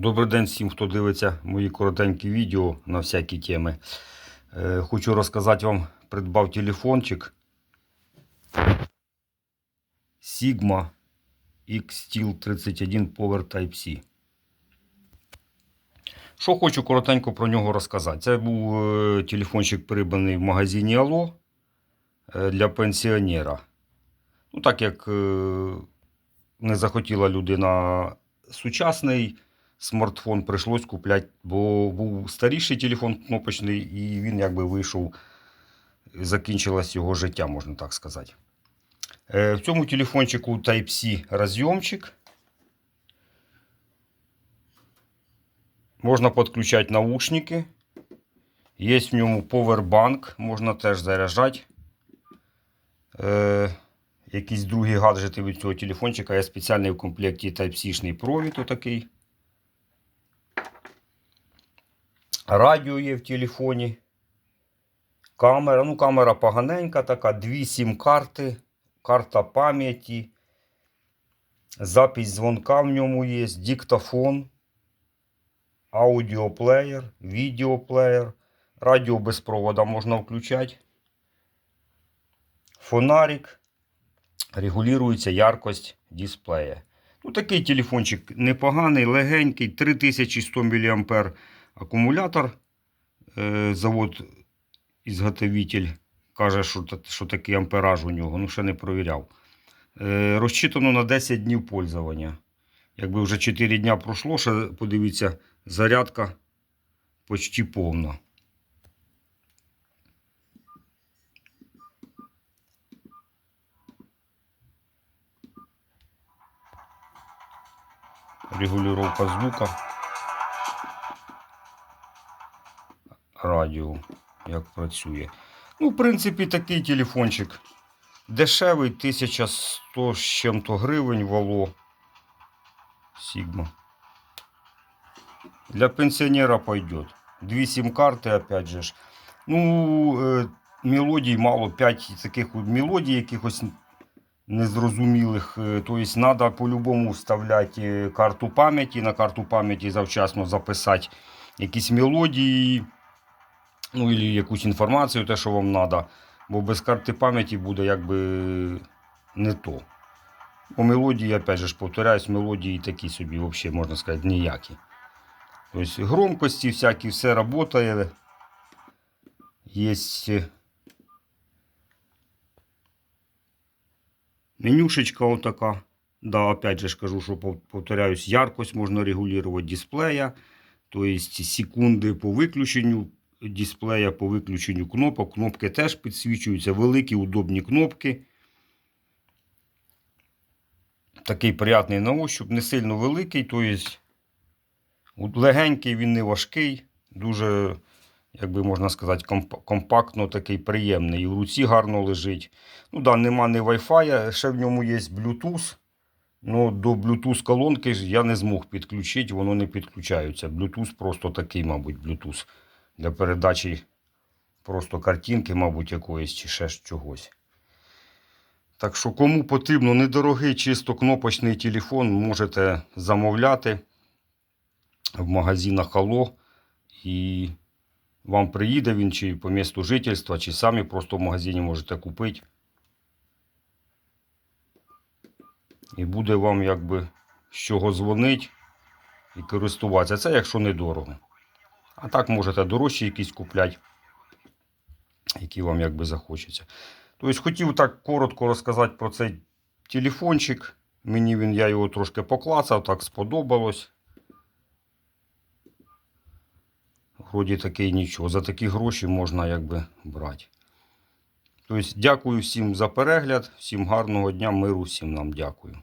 Добрий день всім, хто дивиться мої коротенькі відео на всякі теми. Е, хочу розказати вам, придбав телефончик Sigma X-Steel 31 Power Type-C. Що хочу коротенько про нього розказати. Це був е, телефончик придбаний в магазині Алло е, для пенсіонера. Ну, так як не захотіла людина сучасний смартфон, прийшлось купляти, бо був старіший телефон кнопочний, і він якби вийшов, закінчилось його життя, можна так сказати. Е, В цьому телефончику Type-C розйомчик. Можна підключати наушники. Є в ньому повербанк, можна теж заряджати. Е, якісь другі гаджети від цього телефончика. Є спеціальний в комплекті Type-C-шний провід отакий. Радіо є в телефоні. Камера. Ну, камера поганенька така, дві сім-карти, карта пам'яті. Запись дзвонка в ньому є, диктофон, аудіоплеєр, відеоплеєр, радіо без провода можна включати. Фонарик, регулюється яркость дисплея. Ну, такий телефончик непоганий, легенький, 3100 мА акумулятор. Е, Завод ізготовитель каже, що, що такий ампераж у нього, ну ще не провіряв. Е, Розчитано на 10 днів пользування. Якби вже 4 дня пройшло, ще подивіться, зарядка почти повна. Регулировка звука. Радіо, як працює. Ну, в принципі, такий телефончик. Дешевий, 1100 з чим-то гривень вало. Сігма. Для пенсіонера пойдет. Дві сім-карти, опять же. ж. Ну, е, мелодій мало, 5 таких мелодій якихось незрозумілих. Е, Тобто треба по-любому вставляти карту пам'яті, на карту пам'яті завчасно записати якісь мелодії, ну, і якусь інформацію, те, що вам треба. Бо без карти пам'яті буде якби не то. По мелодії, опять же, повторяюсь, мелодії такі собі, взагалі, можна сказати, ніякі. Тобто громкості всякі, все працює. Є менюшечка отака. Да, опять же кажу, що повторяюсь, яркость можна регулювати дисплея. Тобто секунди по виключенню дисплея, по виключенню кнопок. Кнопки теж підсвічуються. Великі, удобні кнопки. Такий приятний на ощуп, не сильно великий, тобто легенький, він не важкий, дуже, як би можна сказати, компактно такий приємний. І в руці гарно лежить. Ну да, нема ні Wi-Fi, ще в ньому є Bluetooth. Ну, до Bluetooth колонки я не змог підключити, воно не підключається. Bluetooth просто такий, мабуть, Bluetooth для передачі просто картинки, мабуть, якоїсь чи ще чогось. Так що, кому потрібно недорогий, чисто кнопочний телефон, можете замовляти в магазинах Алло. І вам приїде він чи по місту жительства, чи самі просто в магазині можете купити. І буде вам якби з чого дзвонити і користуватися. Це якщо недорого. А так можете дорожчі якісь купляти, які вам якби захочеться. Тобто хотів так коротко розказати про цей телефончик. Мені він, я його трошки поклацав, так сподобалось. Вроді такий нічого. За такі гроші можна якби брати. Тобто, дякую всім за перегляд, всім гарного дня, миру, всім нам дякую.